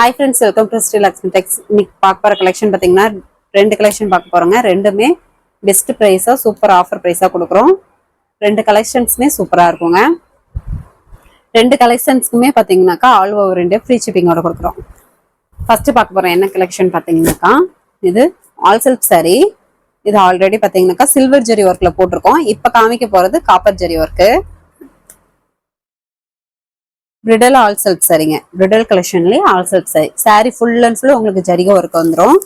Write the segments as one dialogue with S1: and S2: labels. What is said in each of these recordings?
S1: Hi friends welcome to Sri Lakshmi tex இன்னைக்கு பார்க்க போகிற கலெக்ஷன் பார்த்தீங்கன்னா ரெண்டு கலெக்ஷன் பார்க்க போகிறோங்க ரெண்டுமே பெஸ்ட் ப்ரைஸாக சூப்பர் ஆஃபர் ப்ரைஸாக கொடுக்குறோம். ரெண்டு கலெக்ஷன்ஸுமே சூப்பராக இருக்குங்க. ரெண்டு கலெக்ஷன்ஸ்க்குமே பார்த்தீங்கன்னாக்கா ஆல் ஓவர் இண்டியா ஃப்ரீ ஷிப்பிங்கோட கொடுக்குறோம். ஃபஸ்ட்டு பார்க்க போகிறோம் என்ன கலெக்ஷன் பார்த்தீங்கன்னாக்கா இது ஆல் சில்க் saree. இது ஆல்ரெடி பார்த்தீங்கன்னாக்கா சில்வர் ஜெரி ஒர்க்கில் போட்டிருக்கோம். இப்போ காமிக்க போகிறது copper zari work bridal all silk சரிங்க. Bridal கலெக்ஷன்லேயே all silk sari. Full and full உங்களுக்கு ஜரிகை ஒர்க் வந்துடும்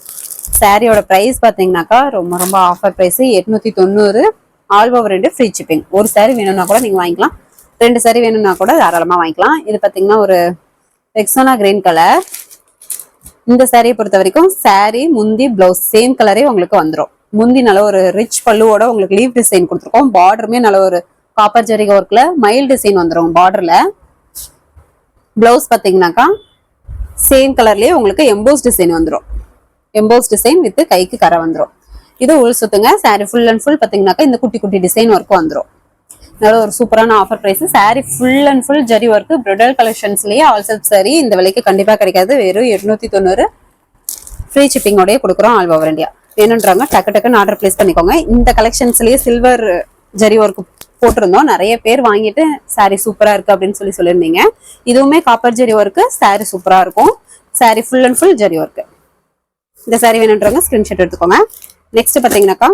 S1: சாரியோட ப்ரைஸ் பார்த்தீங்கன்னாக்கா ரொம்ப ரொம்ப ஆஃபர் ப்ரைஸ் எட்நூத்தி தொண்ணூறு. ஆல் ஓவர் ரெண்டு ஃப்ரீ ஷிப்பிங் ஒரு சாரி வேணும்னா கூட நீங்கள் வாங்கிக்கலாம். ரெண்டு சாரி வேணும்னா கூட தாராளமாக வாங்கிக்கலாம். இது பார்த்தீங்கன்னா ஒரு எக்ஸோனா கிரீன் கலர் இந்த சாரியை பொறுத்த வரைக்கும் சாரி முந்தி பிளவுஸ் சேம் கலரே உங்களுக்கு வந்துடும் முந்தி நல்ல ஒரு ரிச் பல்லுவோட உங்களுக்கு லீவ் டிசைன் கொடுத்துருக்கோம். பார்டருமே நல்ல ஒரு காப்பர் ஜரிகை ஒர்க்ல மைல் டிசைன் வந்துடும் பார்டர்ல பிளவுஸ் பார்த்தீங்கன்னாக்கா சேம் கலர்லயே உங்களுக்கு எம்போஸ் டிசைன் வந்துடும் எம்போஸ் டிசைன் வித் கைக்கு கரை வந்துடும் இது உள் சுத்துங்க சாரி ஃபுல் அண்ட் ஃபுல் பார்த்தீங்கன்னாக்கா இந்த குட்டி குட்டி டிசைன் ஒர்க் வந்துடும் நல்ல ஒரு சூப்பரான offer price sari full and full zari work bridal கலெக்ஷன்ஸ்லயே all சரி சாரி இந்த விலைக்கு கண்டிப்பா கிடைக்காது. வெறும் எட்நூத்தி தொண்ணூறு. ஃப்ரீ ஷிப்பிங்கோடய கொடுக்குறோம் ஆல் ஓவர் இந்தியா. வேணுன்றாங்க டக்கு டக்குன்னு ஆர்டர் பிளேஸ் பண்ணிக்கோங்க. இந்த கலெக்ஷன்ஸ்லயே சில்வர் ஜரி ஒர்க் போட்டிருந்தோம். நிறைய பேர் வாங்கிட்டு சாரி சூப்பரா இருக்கு அப்படின்னு சொல்லி சொல்லியிருந்தீங்க. இதுவுமே காப்பர் ஜெரி ஒர்க்கு சாரி சூப்பரா இருக்கும். Sari full and full zari work இந்த சாரி வேணுன்றவங்க ஸ்கிரீன்ஷாட் எடுத்துக்கோங்க. நெக்ஸ்ட் பார்த்தீங்கன்னாக்கா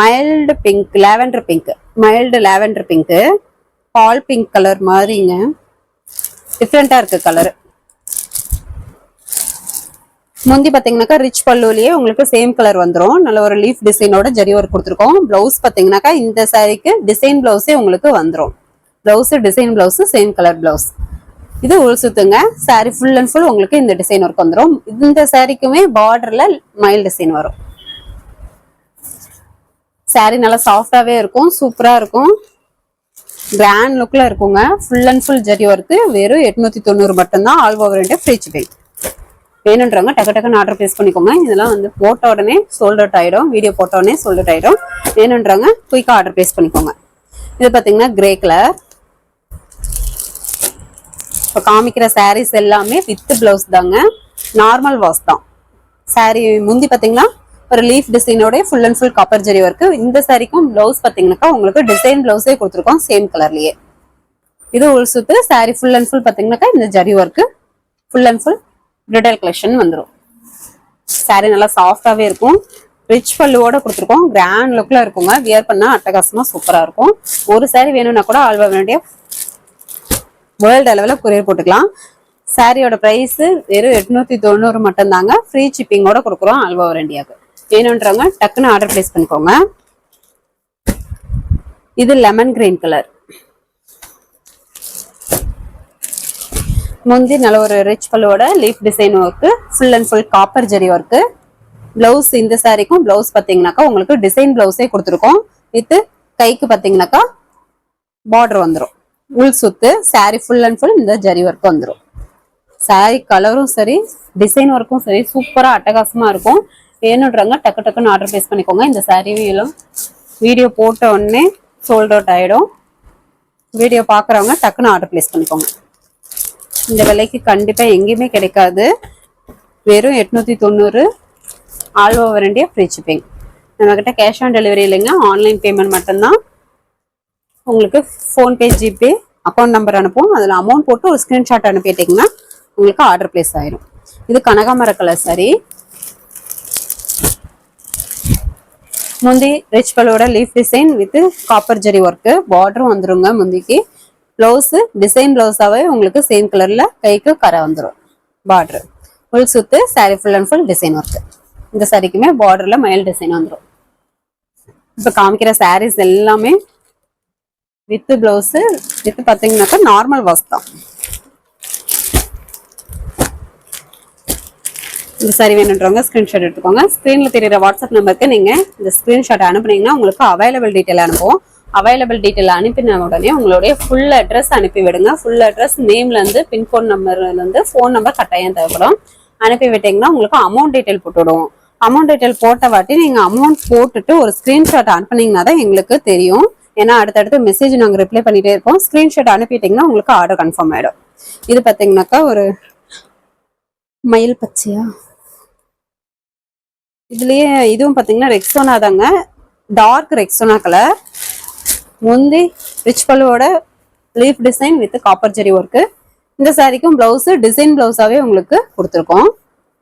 S1: mild pink lavender pink mild lavender pink பால் பிங்க் கலர் மாதிரிங்க. டிஃப்ரெண்ட்டாக இருக்கு கலரு முந்தி பாத்தீங்கன்னாக்கா ரிச் பல்லுலயே உங்களுக்கு சேம் கலர் வந்துரும். நல்ல ஒரு லீஃப் டிசைனோட ஜரி ஒர்க் கொடுத்துருக்கோம். பிளவுஸ் பாத்தீங்கன்னாக்கா இந்த சாரிக்கு டிசைன் பிளவுஸே உங்களுக்கு வந்துரும். Blouse design blouse same colour blouse இது உள் சுத்துங்க. சாரி ஃபுல் அண்ட் ஃபுல் உங்களுக்கு இந்த டிசைன் ஒர்க் வந்துடும் இந்த சாரிக்குமே பார்டர்ல மைல் டிசைன் வரும். சாரி நல்லா சாஃப்டாவே இருக்கும் சூப்பரா இருக்கும். கிராண்ட் லுக்ல இருக்குங்க. Full and full zari work வெறும் எட்நூத்தி தொண்ணூறு மட்டும்தான். All over India free shipping வேணுன்றவங்க டக்கு டக்குன்னு ஆர்டர் பிளேஸ் பண்ணிக்கோங்க. இதெல்லாம் வந்து போட்ட உடனே சோல்ட் அவுட் ஆயிடும். வீடியோ போட்ட உடனே சோல்ட் அவுட் ஆயிடும். வேணுன்றவங்க குயிக்காக ஆர்டர் பிளேஸ் பண்ணிக்கோங்க. இது பார்த்தீங்கன்னா கிரே கலர் இப்போ காமிக்கிற சாரீஸ் எல்லாமே வித் பிளவுஸ் தாங்க. நார்மல் வாஷ் தான். சாரீ முந்தி பார்த்தீங்கன்னா ஒரு leaf டிசைனோடய full and full copper zari work இந்த சாரிக்கும் பிளவுஸ் பார்த்தீங்கன்னாக்கா உங்களுக்கு டிசைன் பிளவுஸே கொடுத்துருக்கோம் சேம் கலர்லயே இது உள் சுத்து சாரி ஃபுல் அண்ட் ஃபுல் பார்த்தீங்கன்னாக்கா இந்த zari work full and full bridal collection வந்துடும் சாரி நல்லா சாஃப்டாகவே இருக்கும். ரிச் பல்லுவோட கொடுத்துருக்கோம். கிராண்ட் லுக்கில் இருக்குங்க. வியர் பண்ணால் அட்டகாசமாக சூப்பராக இருக்கும். ஒரு சாரி வேணும்னா கூட ஆல்வா வேண்டிய வேர்ல்டு அளவில் கொரியர் போட்டுக்கலாம். சாரியோட ப்ரைஸு வெறும் எட்நூற்றி தொண்ணூறு மட்டும்தாங்க. ஃப்ரீ ஷிப்பிங்கோட கொடுக்குறோம் ஆல்வா ஓவர் வேணுன்றவங்க டக்குன்னு ஆர்டர் ப்ளேஸ் பண்ணிக்கோங்க. இது லெமன் கிரீன் கலர் முந்தி நல்ல ஒரு rich பல்லோட leaf design work full and full copper zari work blouse இந்த சாரிக்கும் பிளவுஸ் பார்த்தீங்கன்னாக்கா உங்களுக்கு டிசைன் பிளவுஸே கொடுத்துருக்கோம். வித்து கைக்கு பார்த்தீங்கன்னாக்கா பார்டர் வந்துடும் உள் சுத்து சாரி ஃபுல் அண்ட் ஃபுல் இந்த ஜரி ஒர்க் வந்துடும் சாரி கலரும் சரி டிசைன் ஒர்க்கும் சரி சூப்பராக அட்டகாசமாக இருக்கும். வேணுன்றவங்க டக்கு டக்குன்னு ஆர்டர் பிளேஸ் பண்ணிக்கோங்க. இந்த சாரியிலும் வீடியோ போட்ட உடனே சோல்ட் அவுட் ஆகிடும் வீடியோ பார்க்குறவங்க டக்குன்னு ஆர்டர் பிளேஸ் பண்ணிக்கோங்க. இந்த விலைக்கு கண்டிப்பாக எங்கேயுமே கிடைக்காது. வெறும் எட்நூற்றி தொண்ணூறு all over India free shipping நம்மக்கிட்ட கேஷ் ஆன் டெலிவரி இல்லைங்க ஆன்லைன் பேமெண்ட் மட்டும்தான். உங்களுக்கு ஃபோன்பே ஜிபே அக்கௌண்ட் நம்பர் அனுப்புவோம். அதில் அமௌண்ட் போட்டு ஒரு ஸ்க்ரீன்ஷாட் அனுப்பிட்டீங்கன்னா உங்களுக்கு ஆர்டர் பிளேஸ் ஆயிரும். இது கனகாமர கலர் சரி முந்தி rich பலோட leaf design with copper zari work பார்டரும் வந்துருங்க முந்திக்கு. ப்ளவுஸு டிசைன் ப்ளவுஸாகவே உங்களுக்கு சேம் கலரில் கைக்கு கரை வந்துடும் பார்ட்ரு ஃபுல் சுத்து sari full and full design work இந்த சாரிக்குமே பார்டரில் மயில் டிசைன் வந்துடும் இப்போ காமிக்கிற சாரீஸ் எல்லாமே வித்து பிளவுஸ் வித்து பார்த்தீங்கன்னாக்கா நார்மல் வாஷ் தான். இந்த சாரி வேணுன்றவங்க ஸ்க்ரீன்ஷாட் எடுத்துக்கோங்க. ஸ்க்ரீனில் தெரியுற வாட்ஸ்அப் நம்பருக்கு நீங்கள் இந்த ஸ்க்ரீன்ஷாட் அனுப்புனீங்கன்னா உங்களுக்கு அவைலபிள் டீட்டெயில் அனுப்புவோம். அவைலபிள் டீட்டெயில் அனுப்பின உடனே உங்களுடைய ஃபுல் அட்ரஸ் அனுப்பி விடுங்க ஃபுல் அட்ரஸ் நேம்லேருந்து பின்கோட் நம்பர்லேருந்து ஃபோன் நம்பர் கட்டாயம் தேவைப்படும். அனுப்பி விட்டிங்கன்னா உங்களுக்கு அமௌண்ட் டீட்டெயில் போட்டு விடுவோம் அமௌண்ட் டீட்டெயில் போட்ட வாட்டி நீங்கள் அமௌண்ட் போட்டுட்டு ஒரு ஸ்க்ரீன்ஷாட் அனுப்புனீங்கன்னா தான் எங்களுக்கு தெரியும். ஏன்னா அடுத்தடுத்து மெசேஜ் நாங்கள் ரிப்ளை பண்ணிட்டே இருப்போம். ஸ்க்ரீன்ஷாட் அனுப்பிட்டீங்கன்னா உங்களுக்கு ஆர்டர் கன்ஃபார்ம் ஆகிடும் இது பார்த்தீங்கன்னாக்கா ஒரு மயில் பச்சையா? இதுலயே இதுவும் பார்த்தீங்கன்னா ரெக்ஸோனா தாங்க. டார்க் ரெக்ஸோனா கலர் முந்தி rich பல்லுவோட leaf design with copper zari work இந்த சாரிக்கும் பிளவுஸ் டிசைன் பிளவுஸாவே உங்களுக்கு கொடுத்துருக்கோம்.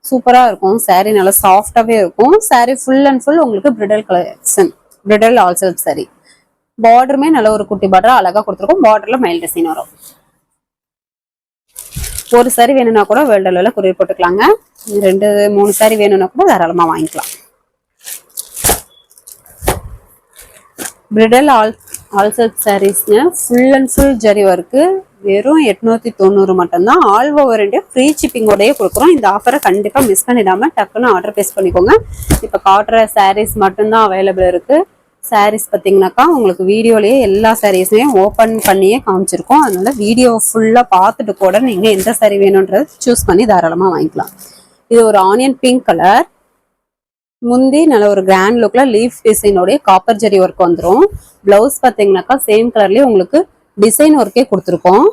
S1: சூப்பரா இருக்கும். சாரீ நல்லா சாஃப்டாவே இருக்கும். சாரீ ஃபுல் அண்ட் ஃபுல் உங்களுக்கு bridal collection bridal all silk பார்டருமே நல்ல ஒரு குட்டி பார்டர் அழகா கொடுத்துருக்கோம். பார்டர்ல மயில் டிசைன் வரும். ஒரு சாரி வேணும்னா கூட வேர்ல்டு அளவில் கொரியர் போட்டுக்கலாங்க. ரெண்டு மூணு சாரி வேணும்னா கூட தாராளமாக வாங்கிக்கலாம். Bridal all all set சாரீஸ்ங்க full and full zari work வெறும் எட்நூத்தி தொண்ணூறு மட்டும்தான். ஆல் ஓவர் ஃப்ரீ ஷிப்பிங்கோடய கொடுக்குறோம். இந்த ஆஃபரை கண்டிப்பாக மிஸ் பண்ணிடாமல் டக்குன்னு ஆர்டர் பேஸ் பண்ணிக்கோங்க. இப்போ காட்டுற சாரீஸ் மட்டும்தான் அவைலபிள் இருக்குது சாரீஸ் பார்த்தீங்கன்னாக்கா உங்களுக்கு வீடியோலேயே எல்லா சாரீஸுமே ஓப்பன் பண்ணியே காமிச்சிருக்கோம். அதனால வீடியோ ஃபுல்லாக பார்த்துட்டு கூட நீங்கள் எந்த சாரீ வேணுன்றது சூஸ் பண்ணி தாராளமாக வாங்கிக்கலாம். இது ஒரு ஆனியன் பிங்க் கலர் முந்தி நல்ல ஒரு கிராண்ட் லுக்ல லீஃப் டிசைனோடைய காப்பர் ஜெரி ஒர்க் வந்துடும் பிளவுஸ் பார்த்தீங்கன்னாக்கா சேம் கலர்லேயே உங்களுக்கு டிசைன் ஒர்க்கே கொடுத்துருக்கோம்.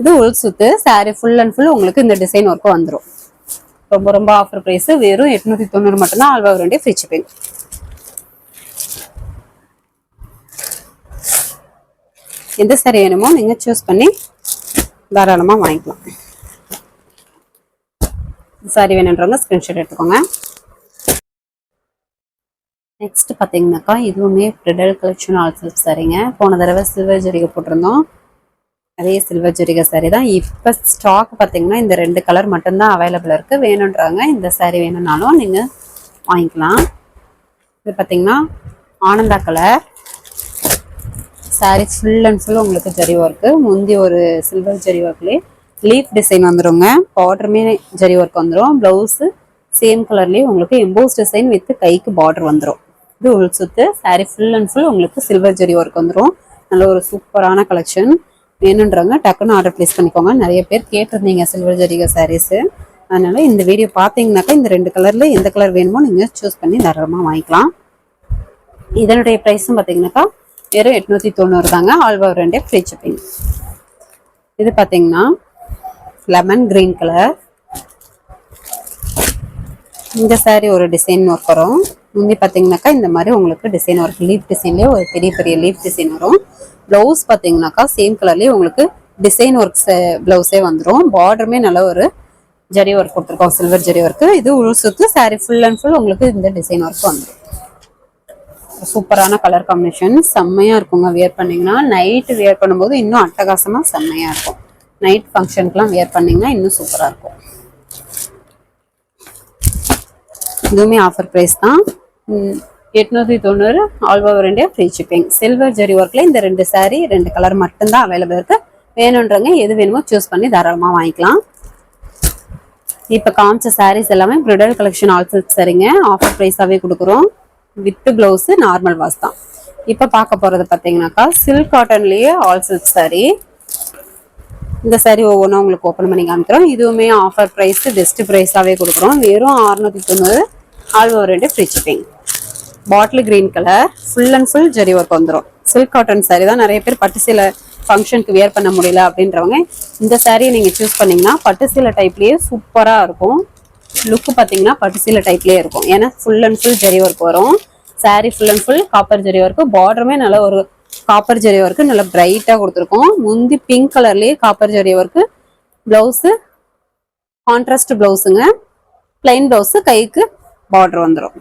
S1: இது உள் சுத்து சாரீ ஃபுல் அண்ட் ஃபுல் உங்களுக்கு இந்த டிசைன் ஒர்க்கு வந்துரும். ரொம்ப ரொம்ப ஆஃபர் ப்ரைஸ் வெறும் எட்நூத்தி தொண்ணூறு மட்டும்தான் ஆல்வா வேண்டிய ஃப்ரீ ஷிப்பிங் எந்த சாரி வேணுமோ நீங்க சூஸ் பண்ணி தாராளமாக வாங்கிக்கலாம். சாரி வேணுன்றவங்க ஸ்கிரீன்ஷாட் எடுத்துக்கோங்க. நெக்ஸ்ட் பார்த்தீங்கன்னாக்கா இதுவுமே ப்ரிடல் கலெக்ஷன் ஆல் சில்க் சாரீங்க போன தடவை சில்வர் ஜரிகை போட்டிருந்தோம். அதே சில்வர் ஜரிகை சாரி தான். இப்போ ஸ்டாக் பார்த்தீங்கன்னா இந்த ரெண்டு கலர் மட்டும்தான் அவைலபிள் இருக்குது வேணுன்றாங்க. இந்த சாரீ வேணும்னாலும் நீங்கள் வாங்கிக்கலாம். இது பார்த்தீங்கன்னா Ananda colour sari full and full உங்களுக்கு ஜரி ஒர்க்கு முந்தி ஒரு சில்வர் ஜரி ஒர்க்லேயே லீஃப் டிசைன் வந்துருங்க. பார்டருமே ஜரி ஒர்க் வந்துடும் ப்ளவுஸு சேம் கலர்லேயே உங்களுக்கு எம்போஸ் டிசைன் வித் கைக்கு பார்டர் வந்துடும் இது உள் சுத்து சாரி ஃபுல் அண்ட் ஃபுல் உங்களுக்கு சில்வர் ஜெரி ஒர்க் வந்துடும் நல்ல ஒரு சூப்பரான கலெக்ஷன் வேணுன்றவங்க டக்குன்னு ஆர்டர் ப்ளேஸ் பண்ணிக்கோங்க. நிறைய பேர் கேட்டிருந்தீங்க சில்வர் ஜெரிக சாரீஸு அதனால இந்த வீடியோ பார்த்தீங்கன்னாக்கா இந்த ரெண்டு கலரில் எந்த கலர் வேணுமோ நீங்கள் சூஸ் பண்ணி தாராளமாக வாங்கிக்கலாம். இதனுடைய ப்ரைஸும் பார்த்தீங்கன்னாக்கா வெறும் எட்நூற்றி தொண்ணூறு தாங்க. ஆல்வர் ரெண்டே ஃப்ரீ ஷிப்பிங் இது பார்த்தீங்கன்னா லெமன் கிரீன் கலர் இந்த சாரீ ஒரு டிசைன் ஒர்க் வரும். முந்தி பார்த்தீங்கன்னாக்கா இந்த மாதிரி உங்களுக்கு டிசைன் ஒர்க் லீஃப் டிசைன்லேயே ஒரு பெரிய பெரிய லீஃப் டிசைன் வரும். ப்ளவுஸ் பார்த்தீங்கன்னாக்கா சேம் கலர்லேயே உங்களுக்கு டிசைன் ஒர்க்ஸ் ப்ளவுஸே வந்துடும் பார்டருமே நல்ல ஒரு ஜரி ஒர்க் கொடுத்துருக்கோம். சில்வர் ஜரி ஒர்க்கு இது உள் சுத்து ஃபுல் அண்ட் ஃபுல் உங்களுக்கு இந்த டிசைன் ஒர்க் வந்துடும் சூப்பரான கலர் காம்பினேஷன் செம்மையா இருக்குங்க வியர் பண்ணீங்கன்னா. நைட் வியர் பண்ணும்போது இன்னும் அட்டகாசமா செம்மையா இருக்கும். நைட் ஃபங்க்ஷனுக்குலாம் வியர் பண்ணீங்கன்னா இன்னும் சூப்பரா இருக்கும். இதுவுமே ஆஃபர் ப்ரைஸ் தான். எட்நூற்றி தொண்ணூறு all over India free shipping silver zari ஒர்க்கில் இந்த ரெண்டு சாரீ ரெண்டு கலர் மட்டும்தான் அவைலபிள் இருக்குது வேணுன்றவங்க எது வேணுமோ சூஸ் பண்ணி தாராளமாக வாங்கிக்கலாம். இப்போ காமிச்ச சாரீஸ் எல்லாமே ப்ரிடல் கலெக்ஷன் ஆல் சில்க் சரிங்க ஆஃபர் ப்ரைஸாகவே கொடுக்குறோம். வித்து ப்ளவுஸு நார்மல் வாஸ் தான். இப்போ பார்க்க போகிறது பார்த்தீங்கன்னாக்கா சில்க் காட்டன்லேயே ஆல் சில்க் இந்த சாரீ ஒவ்வொன்றும் உங்களுக்கு ஓப்பன் பண்ணி காமிக்கிறோம். இதுவுமே ஆஃபர் ப்ரைஸு பெஸ்ட் ப்ரைஸாகவே கொடுக்குறோம். வெறும் அறுநூற்றி தொண்ணூறு ஆல் ஓவர் ரெண்டு free shipping bottle green colour full and full zari work வந்துடும் சில்க் காட்டன் சாரீ தான் நிறைய பேர் பட்டு சீலை ஃபங்க்ஷனுக்கு வியர் பண்ண முடியல அப்படின்றவங்க இந்த saree நீங்கள் சூஸ் பண்ணிங்கன்னா பட்டு சீலை டைப்லேயே சூப்பராக இருக்கும். லுக்கு பார்த்தீங்கன்னா பட்டு சீலை டைப்லேயே இருக்கும். ஏன்னா full and full zari work வரும். Sari full and full copper zari work பார்டருமே நல்ல ஒரு காப்பர் ஜெரி ஒர்க்கு நல்லா பிரைட்டாக கொடுத்துருக்கோம். முந்தி பிங்க் கலர்லேயே copper zari work blouse contrast ப்ளவுஸுங்க plain blouse கைக்கு பார்டர் வந்துடும்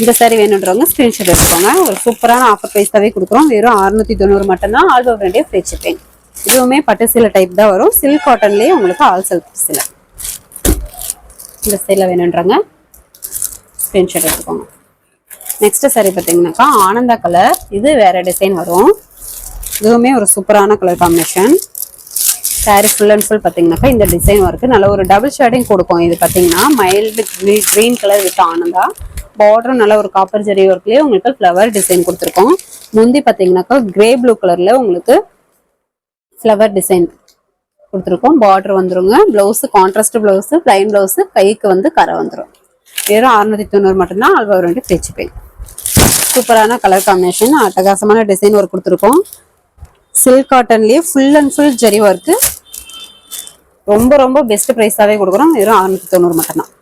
S1: இந்த சாரி வேணுன்றவங்க ஸ்க்ரீன்ஷாட் எடுத்துக்கோங்க. ஒரு சூப்பரான ஆஃபர் ப்ரைஸாகவே கொடுக்குறோம். வெறும் அறுநூத்தி தொண்ணூறு மட்டும்தான். ஆல் ஓவர் ரெண்டே ஃப்ரீ ஷிப்பிங் இதுவுமே பட்டு சீலை டைப் தான் வரும். சில்க் காட்டன்லேயே உங்களுக்கு ஆல் சில்க் சில. இந்த சைடில் வேணுன்றவங்க ஸ்க்ரீன்ஷாட் எடுத்துக்கோங்க. நெக்ஸ்ட்டு சாரி பார்த்தீங்கன்னாக்கா ஆனந்தா கலர் இது வேறு டிசைன் வரும். இதுவுமே ஒரு சூப்பரான colour combination saree full and full பார்த்தீங்கன்னாக்கா இந்த டிசைன் ஒர்க்கு நல்ல ஒரு டபுள் ஷேடிங் கொடுக்கும். இது பார்த்தீங்கன்னா mild green colour with Ananda. பார்டரும் நல்ல ஒரு காப்பர் ஜெரி ஒர்க்லேயே உங்களுக்கு ஃப்ளவர் டிசைன் கொடுத்துருக்கோம். முந்தி பார்த்தீங்கன்னாக்கா கிரே ப்ளூ கலரில் உங்களுக்கு ஃப்ளவர் டிசைன் கொடுத்துருக்கோம். பார்டர் வந்துருங்க. Blouse contrast blouse plain blouse கைக்கு வந்து கரை வந்துடும் வெறும் அறுநூத்தி தொண்ணூறு மட்டும்தான் அல்வா ரெண்டு ஃப்ரிட்ஜ் பே சூப்பரான கலர் காம்பினேஷன் அட்டகாசமான டிசைன் ஒர்க் கொடுத்துருக்கோம். Silk காட்டன்லேயே full and full zari work ரொம்ப ரொம்ப பெஸ்ட் ப்ரைஸாகவே கொடுக்குறோம். வெறும் அறுநூத்தி தொண்ணூறு மட்டும்தான்.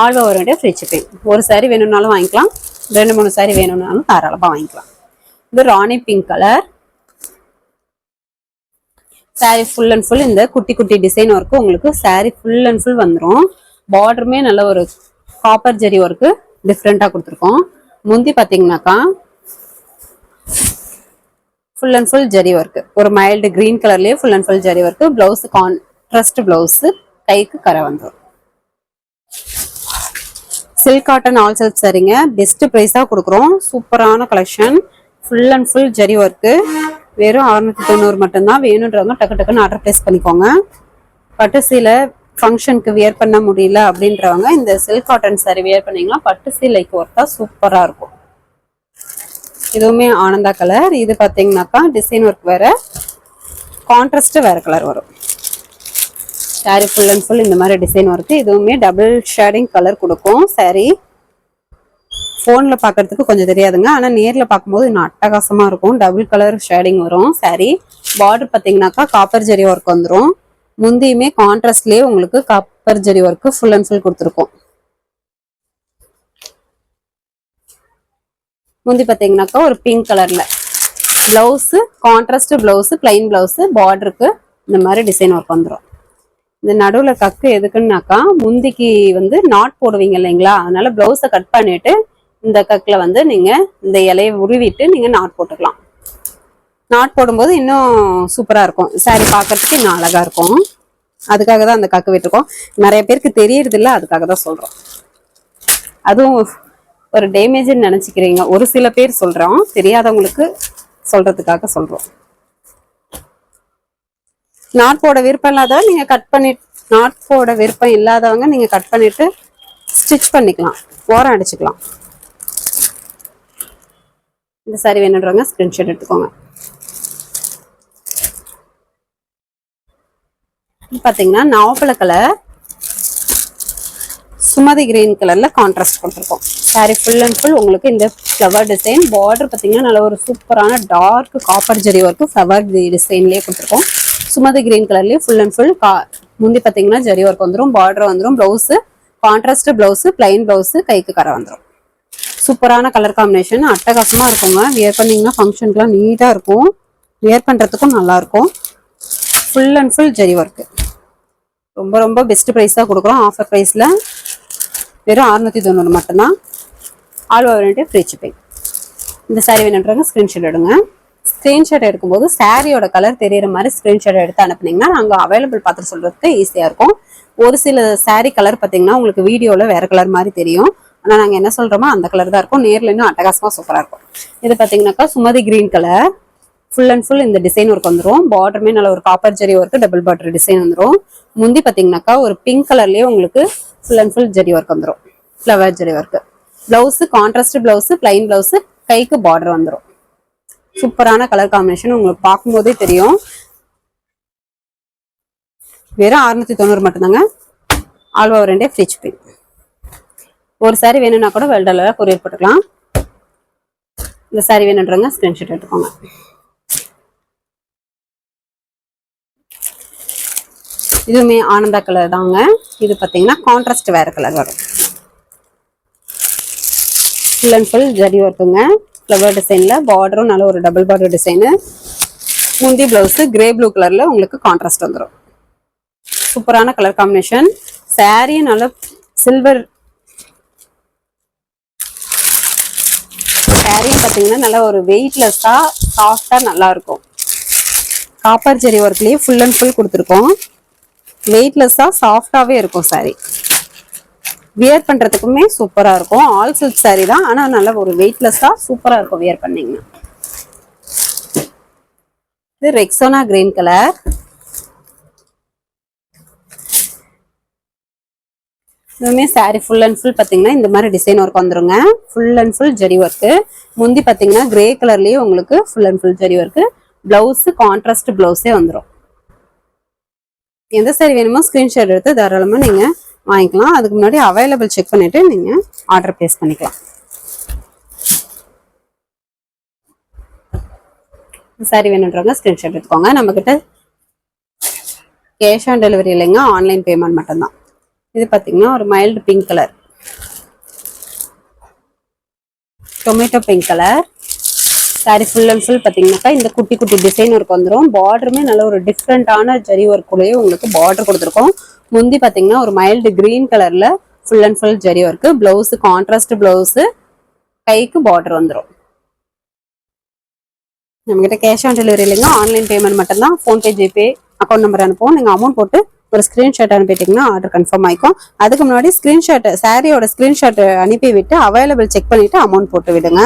S1: ஆல்வா ஒரு வேண்டிய ஃப்ரீ ஷிப்பிங் ஒரு சாரி வேணும்னாலும் வாங்கிக்கலாம். ரெண்டு மூணு சாரி வேணும்னாலும் தாராளமாக வாங்கிக்கலாம். இது rani pink colour sari full and full இந்த குட்டி குட்டி டிசைன் ஒர்க்கு உங்களுக்கு சாரி ஃபுல் அண்ட் ஃபுல் வந்துடும் பார்டருமே நல்ல ஒரு காப்பர் ஜெரி ஒர்க்கு டிஃப்ரெண்ட்டாக கொடுத்துருக்கோம். முந்தி பார்த்தீங்கன்னாக்கா full and full zari work ஒரு மைல்டு கிரீன் கலர்லேயே full and full zari work blouse contrast blouse கைக்கு கரை வந்துடும் சில்க் காட்டன் ஆல் செல்ஃப் சரிங்க. பெஸ்ட் ப்ரைஸாக கொடுக்குறோம். சூப்பரான collection full and full zari work வெறும் அறுநூத்தி தொண்ணூறு மட்டும்தான். வேணுன்றவங்க டக்கு டக்குன்னு ஆர்டர் ப்ளேஸ் பண்ணிக்கோங்க. பட்டு சீலை ஃபங்க்ஷனுக்கு வியர் பண்ண முடியல அப்படின்றவங்க இந்த சில்க் காட்டன் சாரி வியர் பண்ணீங்கன்னா பட்டு சீலைக்கு ஒர்த்தா சூப்பராக இருக்கும். இதுவுமே ஆனந்தா கலர் இது பார்த்தீங்கன்னாக்கா டிசைன் ஒர்க் வேற. கான்ட்ராஸ்ட் வேற கலர் வரும். Saree ஃபுல் அண்ட் ஃபுல் இந்த மாதிரி டிசைன் வருது. இதுவுமே டபுள் ஷேடிங் கலர் கொடுக்கும் saree. ஃபோனில் பார்க்கறதுக்கு கொஞ்சம் தெரியாதுங்க. ஆனால் நேரில் பார்க்கும்போது இன்னும் அட்டகாசமாக இருக்கும். டபுள் கலர் ஷேடிங் வரும் saree. பார்டர் பார்த்தீங்கன்னாக்கா காப்பர் ஜெரி ஒர்க் வந்துடும் முந்தியுமே கான்ட்ராஸ்ட்லேயே உங்களுக்கு copper zari work full and full கொடுத்துருக்கோம். முந்தி பார்த்தீங்கன்னாக்கா ஒரு பிங்க் கலரில் blouse contrast blouse plain blouse பார்டருக்கு இந்த மாதிரி டிசைன் ஒர்க் வந்துடும் இந்த நடுவில் கக்கு எதுக்குன்னாக்கா முந்திக்கு வந்து நாட் போடுவீங்க இல்லைங்களா? அதனால ப்ளவுஸை கட் பண்ணிட்டு இந்த கக்கில் வந்து நீங்கள் இந்த இலையை உருவிட்டு நீங்கள் நாட் போட்டுக்கலாம். நாட் போடும்போது இன்னும் சூப்பராக இருக்கும். சாரி பார்க்கறதுக்கு இன்னும் அழகாக இருக்கும். அதுக்காக தான் அந்த கக்கு விட்டுருக்கோம். நிறைய பேருக்கு தெரியறதில்ல அதுக்காக தான் சொல்கிறோம் அதுவும் ஒரு டேமேஜ்னு நினச்சிக்கிறீங்க. ஒரு சில பேர் சொல்கிறோம் தெரியாதவங்களுக்கு சொல்கிறதுக்காக சொல்கிறோம் நாட் போட விருப்பம் இல்லாதவங்க நீங்கள் கட் பண்ணி நாட் போட விருப்பம் இல்லாதவங்க நீங்கள் கட் பண்ணிட்டு ஸ்டிச் பண்ணிக்கலாம். ஓரம் அடிச்சுக்கலாம். இந்த சாரி வேணுன்றவங்க ஸ்கிரீன்ஷாட் எடுத்துக்கோங்க. பார்த்தீங்கன்னா பாத்தீங்கன்னா நாவப்பழ கலர் சுமதி கிரீன் கலரில் கான்ட்ராஸ்ட் கொடுத்துருக்கோம் சாரி ஃபுல் அண்ட் ஃபுல் உங்களுக்கு இந்த ஃப்ளவர் டிசைன் பார்டர் பார்த்தீங்கன்னா நல்ல ஒரு சூப்பரான dark copper zari work flower டிசைன்லேயே கொடுத்துருக்கோம். சுமதி கிரீன் கலர்லேயே ஃபுல் அண்ட் ஃபுல் கா முந்தி பார்த்தீங்கன்னா ஜெரி ஒர்க் வந்துடும் பார்டர் வந்துடும் blouse contrast blouse plain blouse கைக்கு கரை வந்துடும் சூப்பரான கலர் காம்பினேஷன் அட்டகாசமா இருக்குங்க. வியர் பண்ணீங்கன்னா ஃபங்க்ஷனுக்குலாம் நீட்டாக இருக்கும். வியர் பண்ணுறதுக்கும் நல்லா இருக்கும். Full and full zari work ரொம்ப ரொம்ப பெஸ்ட் தான் கொடுக்குறோம். ஆஃபர் ப்ரைஸில் வெறும் அறுநூத்தி தொண்ணூறு மட்டும்தான். ஆல் ஓவர் ஃப்ரீ ஷிப்பிங் இந்த சாரீ வேணுன்றவங்க ஸ்க்ரீன்ஷாட் எடுங்க. ஸ்க்ரீன்ஷாட் எடுக்கும்போது சாரியோட கலர் தெரியிற மாதிரி ஸ்க்ரீன்ஷாட் எடுத்து அனுப்புனீங்கன்னா நாங்கள் அவைலபிள் பார்த்து சொல்றதுக்கு ஈஸியாக இருக்கும். ஒரு சில saree கலர் பார்த்தீங்கன்னா உங்களுக்கு வீடியோவில் வேற கலர் மாதிரி தெரியும். ஆனால் நாங்கள் என்ன சொல்கிறோமோ அந்த கலர் தான் இருக்கும். நேரில் இன்னும் அட்டகாசமாக சூப்பராக இருக்கும். இது பார்த்தீங்கன்னாக்கா Sumathi green colour full and full இந்த டிசைன் ஒர்க் வந்துடும் பார்டருமே நல்ல ஒரு copper zari work double border design வந்துடும் முந்தி பார்த்தீங்கன்னாக்கா ஒரு பிங்க் கலர்லேயே உங்களுக்கு full and full zari work வந்துடும் flower zari work blouse contrast blouse plain blouse கைக்கு பார்டர் வந்துடும் சூப்பரான கலர் காம்பினேஷன் உங்களுக்கு பார்க்கும்போதே தெரியும். வெறும் அறுநூத்தி தொண்ணூறு மட்டும்தாங்க. ஆல்வா ரெண்டே ஃப்ரீ ஷிப்பிங் ஒரு சாரி வேணும்னா கூட வெல்டரில் கொரியர் போட்டுக்கலாம். இந்த சாரி வேணுன்றவங்க ஸ்க்ரீன்ஷாட் எடுத்துக்கோங்க. இதுவுமே ஆனந்தா கலர் தாங்க. இது பார்த்தீங்கன்னா கான்ட்ராஸ்ட் வேற கலர் வரும். ஃபுல் அண்ட் ஃபுல் ஜடி ஒர்க்குங்க ஃப்ளவர் டிசைனில் பார்டரும் நல்ல ஒரு டபுள் பார்டர் டிசைனு முந்தி ப்ளவுஸு கிரே ப்ளூ கலரில் உங்களுக்கு கான்ட்ராஸ்ட் வந்துடும் சூப்பரான கலர் காம்பினேஷன் சாரியும் நல்ல சில்வர் சாரியும் பார்த்தீங்கன்னா நல்ல ஒரு வெயிட்லெஸ்ஸாக சாஃப்டாக நல்லாயிருக்கும் காப்பர் ஜெரி ஒர்க்லேயே ஃபுல் அண்ட் ஃபுல் கொடுத்துருக்கோம். வெயிட்லெஸ்ஸாக சாஃப்டாகவே இருக்கும் சாரி வியர் பண்ணுறதுக்குமே சூப்பராக இருக்கும். ஆல் சில்க் சாரீ தான். ஆனால் நல்ல ஒரு வெயிட்லெஸ்ஸாக சூப்பராக இருக்கும் வியர் பண்ணிங்கன்னா. இது ரெக்ஸோனா கிரீன் கலர் இதுவுமே சாரீ ஃபுல் அண்ட் ஃபுல் பார்த்தீங்கன்னா இந்த மாதிரி டிசைன் ஒர்க் வந்துருங்க. Full and full zari work முந்தி பார்த்தீங்கன்னா கிரே கலர்லேயே உங்களுக்கு full and full zari work blouse contrast பிளவுஸே வந்துடும் எந்த சாரி வேணுமோ ஸ்க்ரீன்ஷாட் எடுத்து தாராளமாக நீங்கள் வாங்கிக்கலாம். அதுக்கு முன்னாடி அவைலபிள் செக் பண்ணிட்டு நீங்கள் ஆர்டர் ப்ளேஸ் பண்ணிக்கலாம். சாரி வேணுன்றவங்க ஸ்க்ரீன்ஷாட் எடுத்துக்கோங்க. நம்மக்கிட்ட கேஷ் ஆன் டெலிவரி இல்லைங்க ஆன்லைன் பேமெண்ட் மட்டும்தான். இது பார்த்தீங்கன்னா ஒரு mild pink colour tomato pink colour sari full and full பார்த்தீங்கன்னாக்கா இந்த குட்டி குட்டி டிசைன் ஒர்க் வந்துடும் பார்டருமே நல்ல ஒரு டிஃப்ரெண்ட்டான ஜரி ஒர்க்குள்ளேயே உங்களுக்கு பார்டர் கொடுத்துருக்கோம். முந்தி பார்த்தீங்கன்னா ஒரு மைல்டு கிரீன் கலரில் full and full zari work blouse contrast blouse கைக்கு பார்டர் வந்துடும் நம்மகிட்ட கேஷ் ஆன் டெலிவரி இல்லைங்க ஆன்லைன் பேமெண்ட் மட்டும்தான். ஃபோன்பே ஜிபே அக்கௌண்ட் நம்பர் அனுப்புவோம். நீங்கள் அமௌண்ட் போட்டு ஒரு ஸ்க்ரீன்ஷாட் அனுப்பிட்டீங்கன்னா ஆர்டர் கன்ஃபார்ம் ஆயிக்கும். அதுக்கு முன்னாடி ஸ்க்ரீன்ஷாட் சாரியோட ஸ்க்ரீன்ஷாட் அனுப்பி விட்டு அவைலபிள் செக் பண்ணிவிட்டு அமௌண்ட் போட்டு விடுங்க.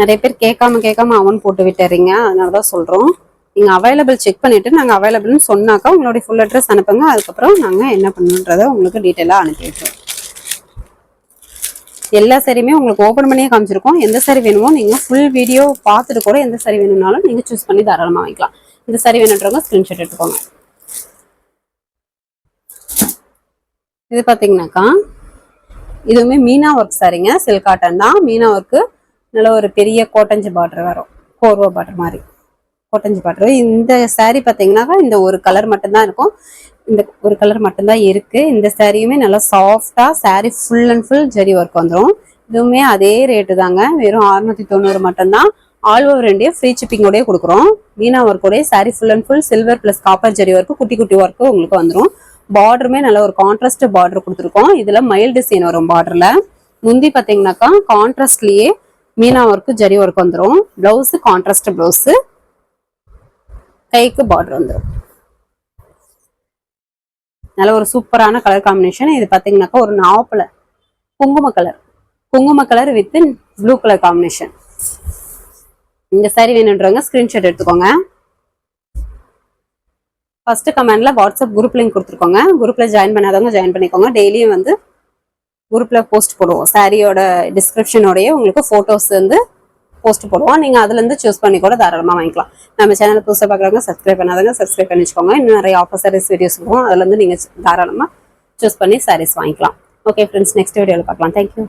S1: நிறைய பேர் கேட்காம கேட்காம அமௌண்ட் போட்டு விட்டுறீங்க. அதனால தான் சொல்கிறோம் நீங்கள் அவைலபிள் செக் பண்ணிட்டு நாங்கள் அவைலபிள்னு சொன்னாக்கா உங்களுடைய ஃபுல் அட்ரஸ் அனுப்புங்க. அதுக்கப்புறம் நாங்கள் என்ன பண்ணுன்றதை உங்களுக்கு டீட்டெயிலாக அனுப்பி விட்டுருவோம் எல்லா சரியுமே உங்களுக்கு ஓப்பன் பண்ணியே காமிச்சிருக்கோம். எந்த சரி வேணுமோ நீங்கள் ஃபுல் வீடியோ பார்த்துட்டு கூட எந்த சரி வேணும்னாலும் நீங்கள் சூஸ் பண்ணி தாராளமாக வாங்கிக்கலாம். இந்த சரி வேணுன்றவங்க ஸ்க்ரீன்ஷாட் எடுத்துக்கோங்க. இது பார்த்தீங்கன்னாக்கா இதுவுமே மீனா ஒர்க் சாரிங்க சில்காட்டன் தான். மீனா ஒர்க்கு நல்ல ஒரு பெரிய கோட்டஞ்சு பார்டர் வரும். கோர்வா பார்டர் மாதிரி. கோட்டஞ்சி பார்டர் இந்த சாரீ பார்த்தீங்கன்னாக்கா இந்த ஒரு கலர் மட்டும்தான் இருக்கும். இந்த ஒரு கலர் மட்டும்தான் இருக்கு. இந்த சாரியுமே நல்லா சாஃப்டா saree full and full zari work வந்துடும் இதுவுமே அதே ரேட்டு தாங்க. வெறும் அறுநூத்தி தொண்ணூறு மட்டும்தான். ஆல் ஓவர் இண்டியா ஃப்ரீ ஷிப்பிங்கோடய கொடுக்குறோம். மீனா ஒர்க்கோடய saree full and full silver plus copper zari work குட்டி குட்டி ஒர்க்கு உங்களுக்கு வந்துடும் பார்டருமே நல்ல ஒரு கான்ட்ராஸ்ட் பார்டர் கொடுத்துருக்கோம். இதுல மயில் டிசைன் வரும் பார்டர்ல முந்தி பாத்தீங்கன்னாக்கா கான்ட்ராஸ்ட்லயே மீனா ஒர்க்கு ஜரி ஒர்க் வந்துடும் பிளவுஸ் கான்ட்ராஸ்ட் பிளவுஸ் கைக்கு பார்டர் வந்துடும் நல்ல ஒரு சூப்பரான கலர் காம்பினேஷன் இது பார்த்தீங்கன்னாக்கா ஒரு நாவப்பழ குங்கும கலர் குங்கும colour with blue colour combination இந்த சாரி வேணுன்றவங்க ஸ்கிரீன்ஷாட் எடுத்துக்கோங்க. ஃபர்ஸ்ட் கமெண்ட்ல வாட்ஸ்அப் குரூப் லிங்க் கொடுத்துருக்கோங்க. குரூப்ல ஜாயின் பண்ணாதவங்க ஜாயின் பண்ணிக்கோங்க. டெய்லியும் வந்து குரூப்ல போஸ்ட் போடுவோம். சாரியோட டிஸ்கிரிப்ஷனோடய உங்களுக்கு போட்டோஸ் வந்து போஸ்ட் போடுவோம். நீங்கள் அதுலேருந்து சூஸ் பண்ணி கூட தாராளமாக வாங்கிக்கலாம். நம்ம சேனல் புதுசாக பார்க்குறவங்க சப்ஸ்கிரைப் பண்ணாதவங்க சப்ஸ்கிரைப் பண்ணி வச்சுக்கோங்க இன்னும் நிறைய ஆஃபர் சாரீஸ் வீடியோஸ் இருக்கும் அதுலேருந்து நீங்கள் தாராளமாக சூஸ் பண்ணி சாரீஸ் வாங்கிக்கலாம். ஓகே ஃப்ரெண்ட்ஸ் நெக்ஸ்ட் வீடியோவில் பார்க்கலாம் தேங்க்யூ